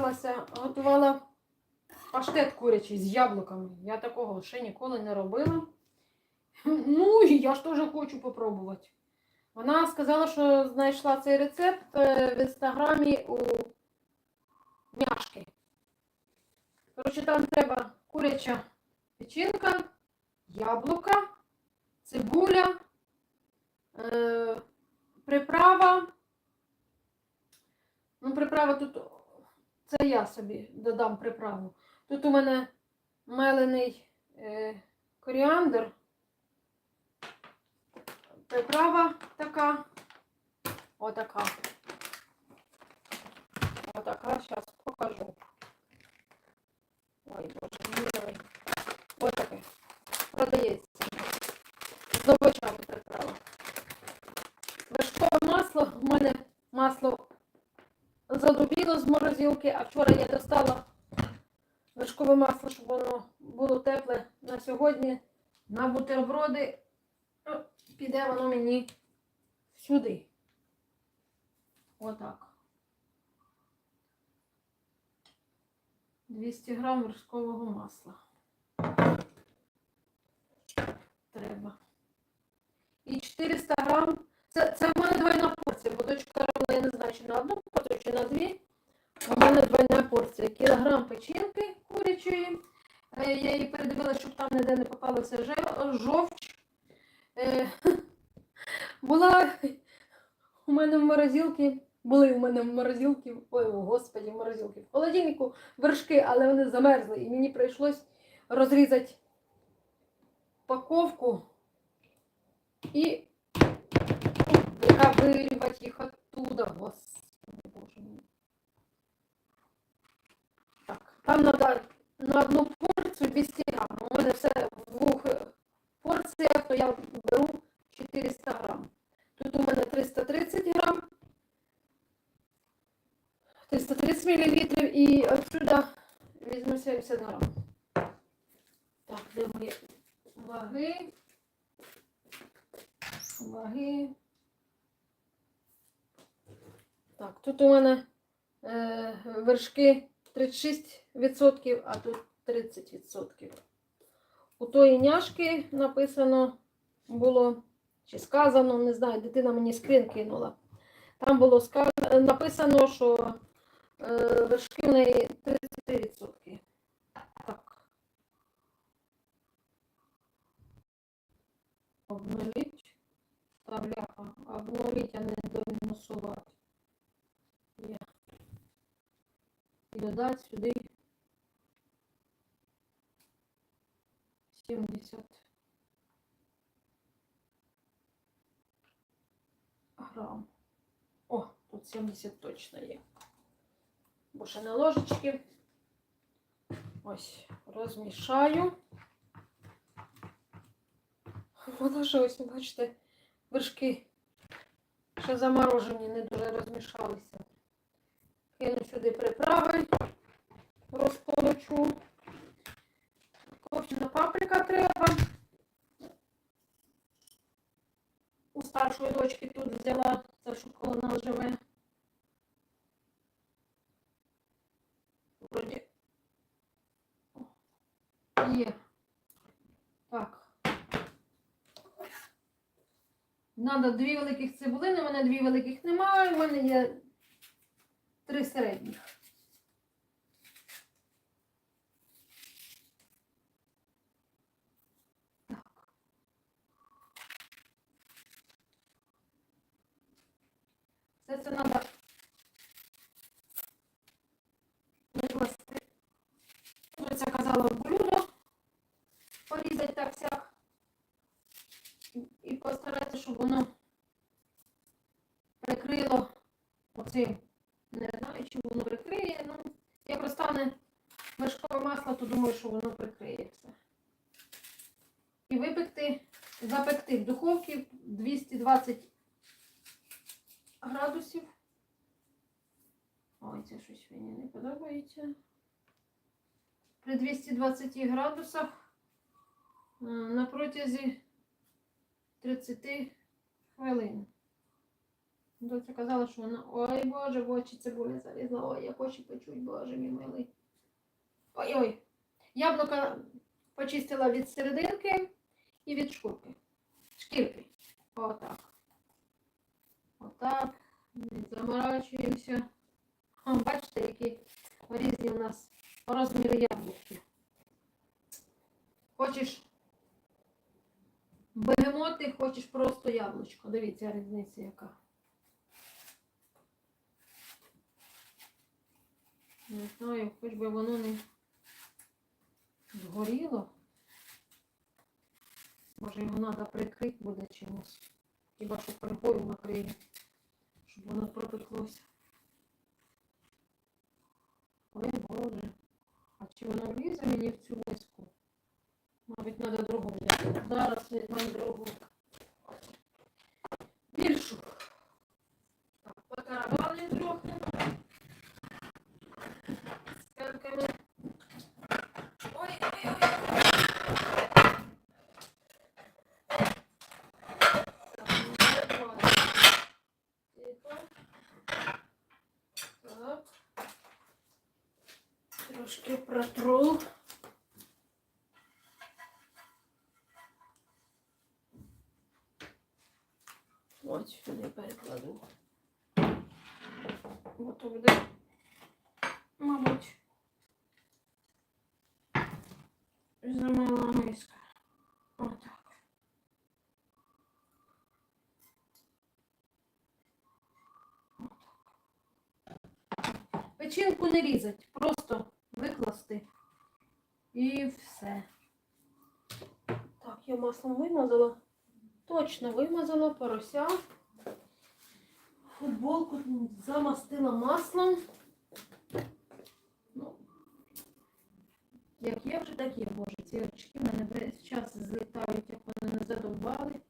похвасталася, готувала паштет курячий з яблуками. Я такого ще ніколи не робила. Ну, і я ж теж хочу попробувати. Вона сказала, що знайшла цей рецепт е, в інстаграмі у няшки. Коротше, там треба куряча печінка, яблука, цибуля, е, приправа. Ну, приправа тут, це я собі додам приправу. Тут у мене мелений е, коріандр. Приправа така. Отака. Отака, зараз покажу. Ой, боже, милий. Ось таке. Продається. З овочами приправа. Вершкове масло. У мене масло задубіло а вчора я достала вершкове масло, щоб воно було тепле на сьогодні. На бутерброди піде воно мені сюди. Отак. 200 грам вершкового масла. Треба. І 400 грам. Це, це в мене двойна порція, бо дочка робила, я не знаю, чи на одну порцію, чи на дві. У мене двойна порція. Кілограм печінки курячої. Е, Я її передивилася, щоб там ніде не попалося жовч. Е, Була у мене в морозилці, були у мене в морозилці, ой, господі, в морозилці, в холодильнику вершки, але вони замерзли. І мені прийшлось розрізати упаковку і виривати їх оттуда, господи, боже мій. Так, там треба на одну порцію 200 грам. У мене все в двох порціях, то я беру 400 грам. Тут у мене 330 грам, 330 мл і отсюда візьму 70 грам. Так, де мої ваги? Ваги. Так, тут у мене е, вершки 36%, а тут 30%. У тої няшки написано було, чи сказано, не знаю, дитина мені скрин кинула. Там було сказ- написано, що е, вершки в неї 33%. Так. Обновіть. Обновіть, а не домінусувати. Є. І додати сюди 70 грам. О, тут 70 точно є. Бо ще на ложечки. Ось, розмішаю. Воно ж ось, бачите, вершки ще заморожені, не дуже розмішалися. Сюди приправи, розполочу. Копчена паприка треба. У старшої дочки тут взяла, це що коло нас живе. Вроді. Є. Так. Надо дві великих цибулини, у мене дві великих немає, у мене є три середніх. Так. Все це треба викласти. Це казала блюдо. Порізати так сяк. І постаратися, щоб воно прикрило оцим. Не знаю, чи воно прикриє. Ну, як розтане вершкове масло, то думаю, що воно прикриє все. І випекти, запекти в духовці 220 градусів. Ой, це щось мені не подобається. При 220 градусах е, на протязі 30 хвилин. Доця казала, що вона. Ой, Боже, в очі цибуля залізла. Ой, як очі печуть, Боже мій милий. Ой-ой. Яблука почистила від серединки і від шкурки. Шкірки. Отак. Отак. Заморачуємося. Бачите, які різні у нас розміри яблуки. Хочеш бегемоти, хочеш просто яблучко. Дивіться, різниця яка. Не знаю, хоч би воно не згоріло. Може його треба прикрити буде чимось. Хіба що фольгою накрию, щоб воно пропеклося. Ой Боже. А чи воно влізе мені в цю миску? Мабуть, треба другу взяти. Зараз візьмемо другу. Більшу. Так, потарабани трохи. Протру. Ось сюди перекладу. Ото буде, мабуть, замила миска. Отак. Печінку не різать, просто викласти і все. Так, я маслом вимазала. Точно вимазала порося. Футболку замастила маслом. Ну, як є вже, так є, боже. Ці очки в мене весь час злітають, як вони не задовбали.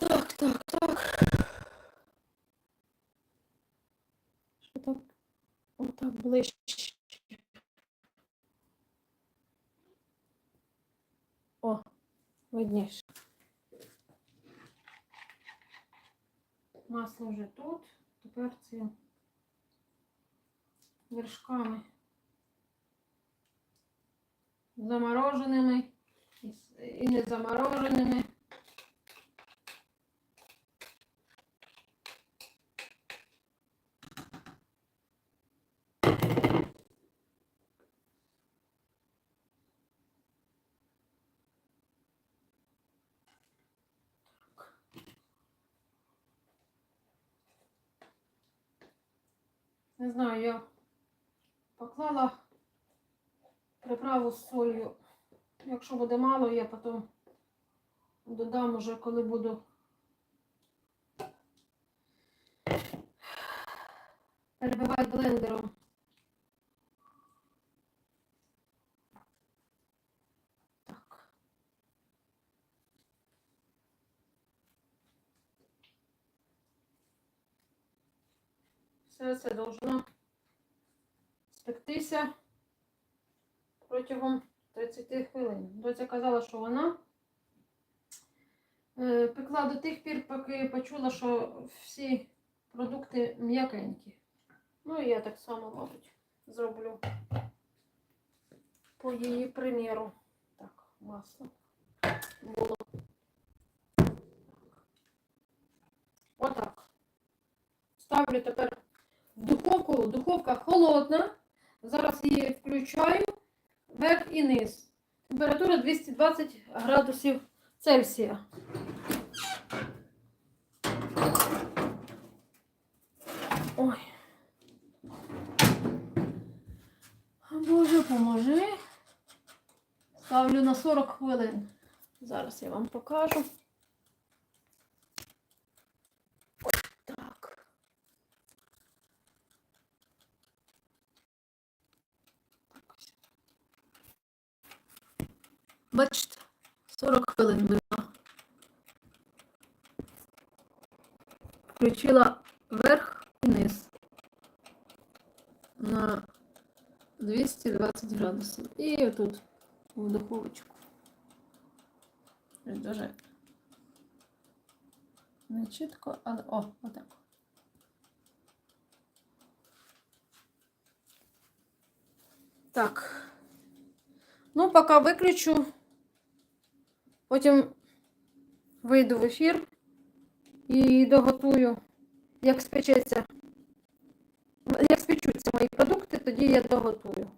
Так, так, так. Що так? Отак ближче. О, видніше. Масло вже тут. Тепер цим вершками замороженими і не замороженими. Не знаю, я поклала приправу з солью. Якщо буде мало, я потім додам уже, коли буду перебивати блендером. Так. Все це должно спектися протягом 30 хвилин. Доця казала, що вона е, пекла до тих пір, поки почула, що всі продукти м'якенькі. Ну і я так само, мабуть, зроблю по її приміру. Так, масло було. Отак. Ставлю тепер духовку. Духовка холодна. Зараз її включаю верх і низ. Температура 220 градусів Цельсія. Ой. Боже, поможи. Ставлю на 40 хвилин. Зараз я вам покажу. Ось так. Так ось. Бачите, 40 хвилин вона. Включила верх і низ на 220 градусів. І отут в духовочку. Дуже не чітко, але о, отак. Так. Ну, поки виключу. Потім вийду в ефір і доготую, як спечеться. Як спечуться мої продукти, тоді я доготую.